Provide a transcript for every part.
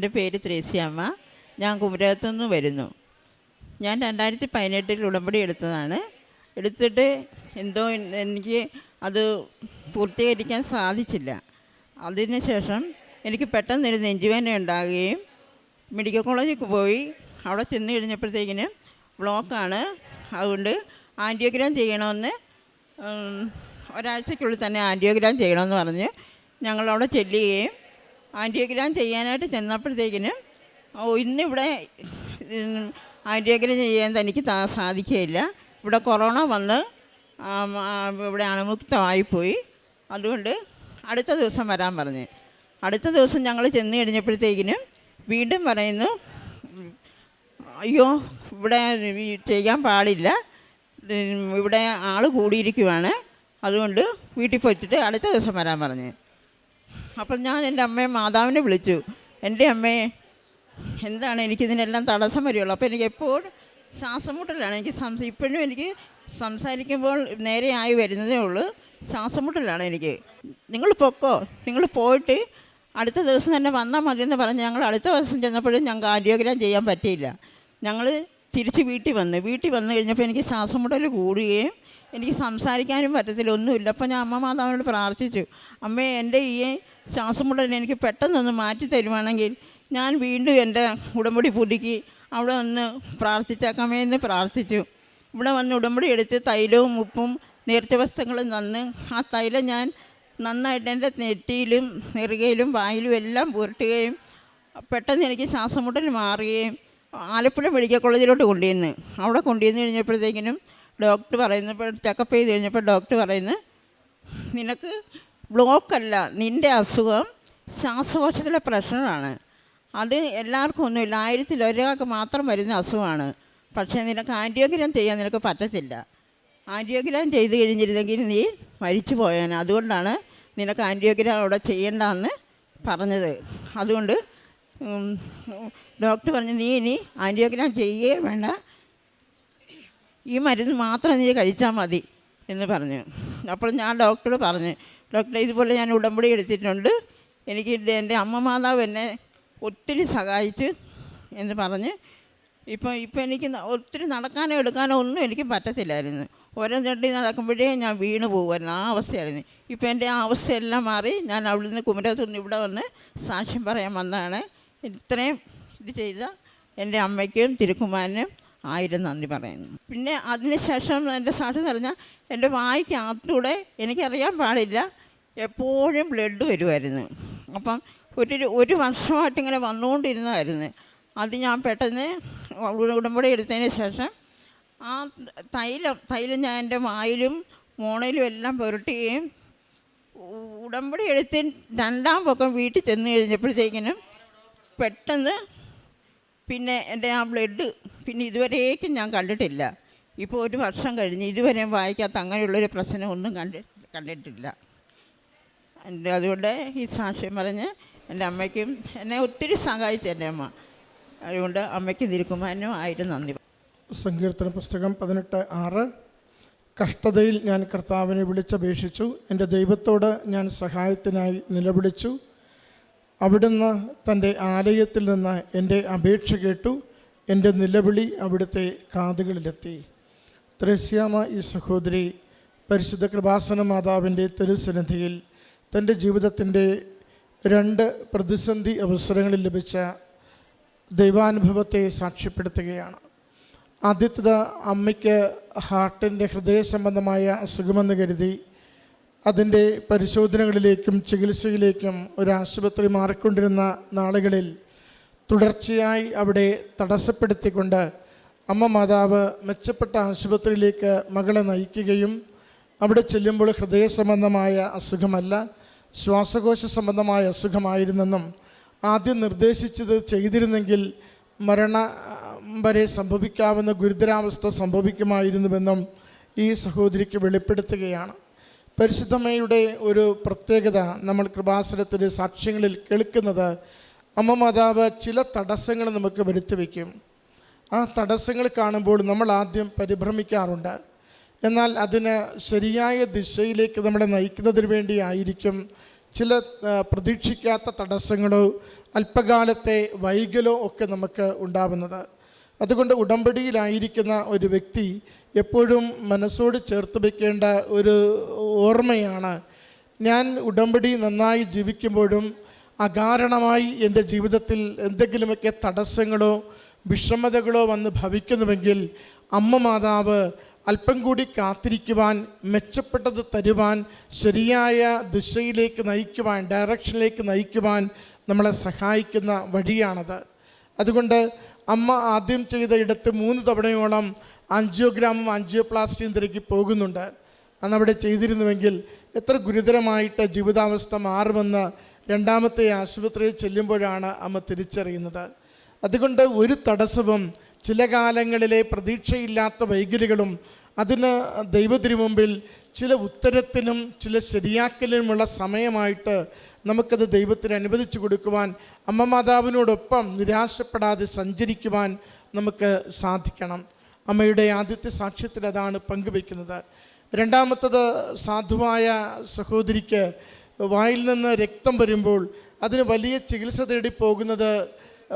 എന്റെ പേര് ത്രേസ്യാമ്മ. ഞാൻ കുമരകത്തുനിന്ന് വരുന്നു. ഞാൻ രണ്ടായിരത്തി പതിനെട്ടിൽ ഉടമ്പടി എടുത്തതാണ്. എടുത്തിട്ട് എന്തോ എനിക്ക് അത് പൂർത്തീകരിക്കാൻ സാധിച്ചില്ല. അതിന് ശേഷം എനിക്ക് പെട്ടെന്നൊരു നെഞ്ചുവേദന ഉണ്ടാകുകയും മെഡിക്കൽ കോളേജിൽ പോയി. അവിടെ ചെന്ന് കഴിഞ്ഞപ്പോഴത്തേക്കിന് ബ്ലോക്കാണ്. അതുകൊണ്ട് ആന്റിയോഗ്രാം ചെയ്യണമെന്ന് ഒരാഴ്ചയ്ക്കുള്ളിൽ തന്നെ ആന്റിയോഗ്രാം ചെയ്യണമെന്ന് പറഞ്ഞ് ഞങ്ങളവിടെ ചെല്ലുകയും ആന്റിയോഗ്രാം ചെയ്യാനായിട്ട് ചെന്നപ്പോഴത്തേക്കിന് ഇന്നിവിടെ ആന്റിയോഗ്രാം ചെയ്യാൻ തനിക്ക് സാധിക്കുകയില്ല. ഇവിടെ കൊറോണ വന്ന് ഇവിടെ അണുമുക്തമായിപ്പോയി. അതുകൊണ്ട് അടുത്ത ദിവസം വരാൻ പറഞ്ഞ്. അടുത്ത ദിവസം ഞങ്ങൾ ചെന്ന് കഴിഞ്ഞപ്പോഴത്തേക്കിന് വീണ്ടും പറയുന്നു അയ്യോ ഇവിടെ ചെയ്യാൻ പാടില്ല. ഇവിടെ ആൾ കൂടിയിരിക്കുവാണ്. അതുകൊണ്ട് വീട്ടിൽ പോയിട്ട് അടുത്ത ദിവസം വരാൻ പറഞ്ഞു. അപ്പം ഞാൻ എന്റെ അമ്മയെ മാതാവിനെ വിളിച്ചു. എന്റെ അമ്മയെ എന്താണ് എനിക്കിതിനെല്ലാം തടസ്സം വരികയുള്ളൂ അപ്പോൾ എനിക്ക് എപ്പോഴും ശ്വാസം മുട്ടലാണ് എനിക്ക് സംസ ഇപ്പോഴും എനിക്ക് സംസാരിക്കുമ്പോൾ നേരെയായി വരുന്നതേ ഉള്ളൂ. ശ്വാസം മുട്ടലാണ് എനിക്ക്. നിങ്ങൾ പൊക്കോ? നിങ്ങൾ പോയിട്ട് അടുത്ത ദിവസം തന്നെ വന്നാൽ മതിയെന്ന് പറഞ്ഞ് ഞങ്ങൾ അടുത്ത ദിവസം ചെന്നപ്പോഴും ഞങ്ങൾക്ക് ആരോഗ്യം ചെയ്യാൻ പറ്റിയില്ല. ഞങ്ങൾ തിരിച്ച് വീട്ടിൽ വന്നു വീട്ടിൽ വന്നു കഴിഞ്ഞപ്പോൾ എനിക്ക് ശ്വാസം മുട്ടൽ കൂടുകയും എനിക്ക് സംസാരിക്കാനും പറ്റത്തില്ല ഒന്നുമില്ല. അപ്പോൾ ഞാൻ അമ്മ മാതാവിനോട് പ്രാർത്ഥിച്ചു. അമ്മേ എന്റെ ഈ ശ്വാസം മുട്ടൽ എനിക്ക് പെട്ടെന്നൊന്ന് മാറ്റി തരുവാണെങ്കിൽ ഞാൻ വീണ്ടും എന്റെ ഉടമ്പടി പുതുക്കി അവിടെ ഒന്ന് പ്രാർത്ഥിച്ചേക്കാമേ എന്ന് പ്രാർത്ഥിച്ചു. ഇവിടെ വന്ന് ഉടമ്പടി എടുത്ത് തൈലവും ഉപ്പും നേർച്ച വസ്ത്രങ്ങളും തന്ന് ആ തൈലം ഞാൻ നന്നായിട്ട് എന്റെ നെറ്റിയിലും നെറുകയിലും വായിലും എല്ലാം പുരട്ടുകയും പെട്ടെന്ന് എനിക്ക് ശ്വാസം മുട്ടൽ മാറുകയും ആലപ്പുഴ മെഡിക്കൽ കോളേജിലോട്ട് കൊണ്ടുവന്ന് അവിടെ കൊണ്ടുവന്ന് കഴിഞ്ഞപ്പോഴത്തേക്കിനും ഡോക്ടർ പറയുന്നപ്പോൾ ചെക്കപ്പ് ചെയ്ത് കഴിഞ്ഞപ്പോൾ ഡോക്ടർ പറയുന്നു നിനക്ക് ബ്ലോക്കല്ല നിന്റെ അസുഖം ശ്വാസകോശത്തിലെ പ്രഷറാണ്. അത് എല്ലാവർക്കും ഒന്നുമില്ല. ആയിരത്തിൽ ഒരാൾക്ക് മാത്രം വരുന്ന അസുഖമാണ്. പക്ഷേ നിനക്ക് ആന്റിയോഗ്രാം ചെയ്യാൻ നിനക്ക് പറ്റത്തില്ല. ആന്റിയോഗ്രാം ചെയ്ത് കഴിഞ്ഞിരുന്നെങ്കിൽ നീ മരിച്ചു പോയാൻ അതുകൊണ്ടാണ് നിനക്ക് ആന്റിയോഗ്രാം അവിടെ ചെയ്യേണ്ടെന്ന് പറഞ്ഞത്. അതുകൊണ്ട് ഡോക്ടർ പറഞ്ഞു നീ ഇനി ആന്റിയോഗ്രാം ചെയ്യേ വേണ്ട. ഈ മരുന്ന് മാത്രം നീ കഴിച്ചാൽ മതി എന്ന് പറഞ്ഞു. അപ്പോൾ ഞാൻ ഡോക്ടറോട് പറഞ്ഞു ഡോക്ടറെ ഇതുപോലെ ഞാൻ ഉടമ്പടി എടുത്തിട്ടുണ്ട്. എനിക്ക് എന്റെ അമ്മ മാതാവ് എന്നെ ഒത്തിരി സഹായിച്ചു എന്ന് പറഞ്ഞ് ഇപ്പം ഇപ്പം എനിക്ക് ഒത്തിരി നടക്കാനോ എടുക്കാനോ ഒന്നും എനിക്ക് പറ്റത്തില്ലായിരുന്നു. ഓരോ ചട്ടി നടക്കുമ്പോഴേ ഞാൻ വീണ് പോകുമായിരുന്നു. ആ അവസ്ഥയായിരുന്നു. ഇപ്പം എന്റെ ആ അവസ്ഥയെല്ലാം മാറി ഞാൻ അവിടെ നിന്ന് കുമരകത്തുനിന്ന് ഇവിടെ വന്ന് സാക്ഷ്യം പറയാൻ വന്നതാണ്. ഇത്രയും ഇത് ചെയ്ത എന്റെ അമ്മയ്ക്കും തിരുക്കുമാരനും ആയിരം നന്ദി പറയുന്നു. പിന്നെ അതിനുശേഷം എന്റെ സാക്ഷി പറഞ്ഞാൽ എന്റെ വായിക്കകത്തൂടെ എനിക്കറിയാൻ പാടില്ല. എപ്പോഴും ബ്ലഡ് വരുമായിരുന്നു അപ്പം ഒരു ഒരു വർഷമായിട്ട് ഇങ്ങനെ വന്നുകൊണ്ടിരുന്നതായിരുന്നു. അത് ഞാൻ പെട്ടെന്ന് ഉട- ഉടമ്പടി എടുത്തതിന് ശേഷം ആ തൈലം തൈലം ഞാൻ എന്റെ വായിലും മോണയിലും എല്ലാം പുരട്ടുകയും ഉടമ്പടി എടുത്ത് രണ്ടാം പൊക്കം വീട്ടിൽ ചെന്ന് കഴിഞ്ഞപ്പോഴത്തേക്കിനും പെട്ടെന്ന് പിന്നെ എന്റെ ആ ബ്ലഡ് പിന്നെ ഇതുവരേക്കും ഞാൻ കണ്ടിട്ടില്ല. ഇപ്പോൾ ഒരു വർഷം കഴിഞ്ഞ് ഇതുവരെയും വായിക്കാത്ത അങ്ങനെയുള്ളൊരു പ്രശ്നമൊന്നും കണ്ടി കണ്ടിട്ടില്ല. എന്റെ അതുകൊണ്ട് ഈ സാക്ഷ്യം പറഞ്ഞ് എന്റെ അമ്മയ്ക്കും എന്നെ ഒത്തിരി സഹായിച്ചു എന്റെ അമ്മ. അതുകൊണ്ട് അമ്മയ്ക്ക് തിരുക്കുമാനും ആയിരം നന്ദി. സങ്കീർത്തന പുസ്തകം പതിനെട്ട് ആറ്. കഷ്ടതയിൽ ഞാൻ കർത്താവിനെ വിളിച്ചപേക്ഷിച്ചു. എന്റെ ദൈവത്തോട് ഞാൻ സഹായത്തിനായി നിലവിളിച്ചു. അവിടുന്ന് തന്റെ ആലയത്തിൽ നിന്ന് എന്റെ അപേക്ഷ കേട്ടു. എന്റെ നിലവിളി അവിടുത്തെ കാതുകളിലെത്തി. ത്രേസ്യാമ ഈ സഹോദരി പരിശുദ്ധ കൃപാസന മാതാവിന്റെ തിരുസന്നിധിയിൽ തന്റെ ജീവിതത്തിന്റെ രണ്ട് പ്രതിസന്ധി അവസരങ്ങളിൽ ലഭിച്ച ദൈവാനുഭവത്തെ സാക്ഷ്യപ്പെടുത്തുകയാണ്. ആദ്യത്തത് അമ്മയ്ക്ക് ഹാർട്ടിന്റെ ഹൃദയ സംബന്ധമായ അസുഖമെന്ന് കരുതി അതിന്റെ പരിശോധനകളിലേക്കും ചികിത്സയിലേക്കും ഒരു ആശുപത്രി മാറിക്കൊണ്ടിരുന്ന നാളുകളിൽ തുടർച്ചയായി അവിടെ തടസ്സപ്പെടുത്തിക്കൊണ്ട് അമ്മ മാതാവ് മെച്ചപ്പെട്ട ആശുപത്രിയിലേക്ക് മകളെ നയിക്കുകയും അവിടെ ചെല്ലുമ്പോൾ ഹൃദയ സംബന്ധമായ അസുഖമല്ല ശ്വാസകോശ സംബന്ധമായ അസുഖമായിരുന്നെന്നും ആദ്യം നിർദ്ദേശിച്ചത് ചെയ്തിരുന്നെങ്കിൽ മരണ വരെ സംഭവിക്കാവുന്ന ഗുരുതരാവസ്ഥ സംഭവിക്കുമായിരുന്നുവെന്നും ഈ സഹോദരിക്ക് വെളിപ്പെടുത്തുകയാണ്. പരിശുദ്ധമ്മയുടെ ഒരു പ്രത്യേകത നമ്മൾ കൃപാസനത്തിന്റെ സാക്ഷ്യങ്ങളിൽ കേൾക്കുന്നത് അമ്മ മാതാവ് ചില തടസ്സങ്ങൾ നമുക്ക് വരുത്തി വയ്ക്കും ആ തടസ്സങ്ങൾ കാണുമ്പോൾ നമ്മൾ ആദ്യം പരിഭ്രമിക്കാറുണ്ട്. എന്നാൽ അതിന് ശരിയായ ദിശയിലേക്ക് നമ്മളെ നയിക്കുന്നതിന് വേണ്ടിയായിരിക്കും ചില പ്രതീക്ഷിക്കാത്ത തടസ്സങ്ങളോ അല്പകാലത്തെ വൈകലോ ഒക്കെ നമുക്ക് ഉണ്ടാവുന്നത്. അതുകൊണ്ട് ഉടമ്പടിയിലായിരിക്കുന്ന ഒരു വ്യക്തി എപ്പോഴും മനസ്സോട് ചേർത്ത് വയ്ക്കേണ്ട ഒരു ഓർമ്മയാണ്. ഞാൻ ഉടമ്പടി നന്നായി ജീവിക്കുമ്പോഴും അകാരണമായി എന്റെ ജീവിതത്തിൽ എന്തെങ്കിലുമൊക്കെ തടസ്സങ്ങളോ വിഷമതകളോ വന്ന് ഭവിക്കുന്നുവെങ്കിൽ അമ്മ മാതാവ് അല്പം കൂടി കാത്തിരിക്കുവാൻ മെച്ചപ്പെട്ടത് തരുവാൻ ശരിയായ ദിശയിലേക്ക് നയിക്കുവാൻ ഡയറക്ഷനിലേക്ക് നയിക്കുവാൻ നമ്മളെ സഹായിക്കുന്ന വഴിയാണത്. അതുകൊണ്ട് അമ്മ ആദ്യം ചെയ്ത ഇടത്ത് മൂന്ന് തവണയോളം ആൻജിയോഗ്രാമും ആൻജിയോപ്ലാസ്റ്റിയും തിരക്കി പോകുന്നുണ്ട്. അന്നവിടെ ചെയ്തിരുന്നുവെങ്കിൽ എത്ര ഗുരുതരമായിട്ട് ജീവിതാവസ്ഥ മാറുമെന്ന് രണ്ടാമത്തെ ആശുപത്രിയിൽ ചെല്ലുമ്പോഴാണ് അമ്മ തിരിച്ചറിയുന്നത്. അതുകൊണ്ട് ഒരു തടസ്സവും ചില കാലങ്ങളിലെ പ്രതീക്ഷയില്ലാത്ത വൈകല്യങ്ങളും അതിന് ദൈവത്തിനു മുമ്പിൽ ചില ഉത്തരത്തിനും ചില ശരിയാക്കലിനുമുള്ള സമയമായിട്ട് നമുക്കത് ദൈവത്തിന് അനുവദിച്ചു കൊടുക്കുവാൻ അമ്മ മാതാവിനോടൊപ്പം നിരാശപ്പെടാതെ സഞ്ചരിക്കുവാൻ നമുക്ക് സാധിക്കണം. അമ്മയുടെ ആദ്യത്തെ സാക്ഷ്യത്തിൽ അതാണ് പങ്കുവയ്ക്കുന്നത്. രണ്ടാമത്തത് സാധുവായ സഹോദരിക്ക് വായിൽ നിന്ന് രക്തം വരുമ്പോൾ അതിന് വലിയ ചികിത്സ തേടി പോകുന്നത്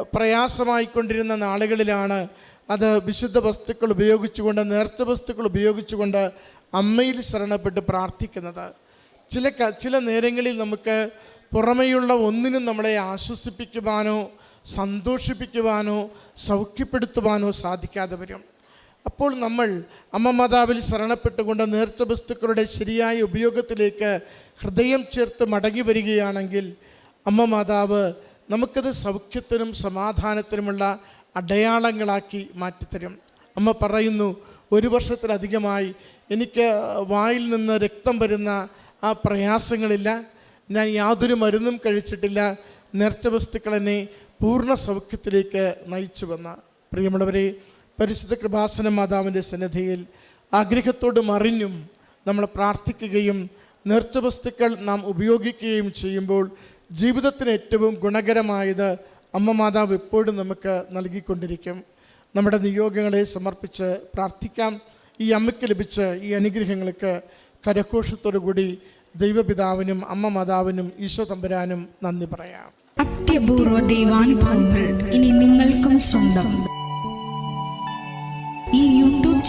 പ്രയാസമായിക്കൊണ്ടിരുന്ന നാളുകളിലാണ് അത് വിശുദ്ധ വസ്തുക്കൾ ഉപയോഗിച്ചുകൊണ്ട് നേർത്ത വസ്തുക്കൾ ഉപയോഗിച്ചുകൊണ്ട് അമ്മയിൽ ശരണപ്പെട്ട് പ്രാർത്ഥിക്കുന്നത്. ചില ചില നേരങ്ങളിൽ നമുക്ക് പുറമെയുള്ള ഒന്നിനും നമ്മളെ ആശ്വസിപ്പിക്കുവാനോ സന്തോഷിപ്പിക്കുവാനോ സൗഖ്യപ്പെടുത്തുവാനോ സാധിക്കാതെ വരും. അപ്പോൾ നമ്മൾ അമ്മ മാതാവിൽ ശരണപ്പെട്ടുകൊണ്ട് നേർച്ച വസ്തുക്കളുടെ ശരിയായ ഉപയോഗത്തിലേക്ക് ഹൃദയം ചേർത്ത് മടങ്ങി വരികയാണെങ്കിൽ അമ്മ മാതാവ് നമുക്കത് സൗഖ്യത്തിനും സമാധാനത്തിനുമുള്ള അടയാളങ്ങളാക്കി മാറ്റിത്തരും. അമ്മ പറയുന്നു ഒരു വർഷത്തിലധികമായി എനിക്ക് വായിൽ നിന്ന് രക്തം വരുന്ന ആ പ്രയാസങ്ങളില്ല. ഞാൻ യാതൊരു മരുന്നും കഴിച്ചിട്ടില്ല. നേർച്ച വസ്തുക്കൾ എന്നെ പൂർണ സൗഖ്യത്തിലേക്ക് നയിച്ചു വന്ന. പ്രിയമുള്ളവരെ പരിശുദ്ധ കൃപാസന മാതാവിന്റെ സന്നിധിയിൽ ആഗ്രഹത്തോട് മറിഞ്ഞും നമ്മൾ പ്രാർത്ഥിക്കുകയും നേർച്ച വസ്തുക്കൾ നാം ഉപയോഗിക്കുകയും ചെയ്യുമ്പോൾ ജീവിതത്തിന് ഏറ്റവും ഗുണകരമായത് അമ്മ മാതാവ് എപ്പോഴും നമുക്ക് നൽകിക്കൊണ്ടിരിക്കും. നമ്മുടെ നിയോഗങ്ങളെ സമർപ്പിച്ച് പ്രാർത്ഥിക്കാം. ഈ അമ്മയ്ക്ക് ലഭിച്ച ഈ അനുഗ്രഹങ്ങൾക്ക് കരഘോഷത്തോടു കൂടി ദൈവപിതാവിനും അമ്മ മാതാവിനും ഈശോ തമ്പുരാനും നന്ദി പറയാം. അത്യപൂർവ ദൈവാനുഭവങ്ങൾ ഇനി നിങ്ങൾക്കും സ്വന്തം.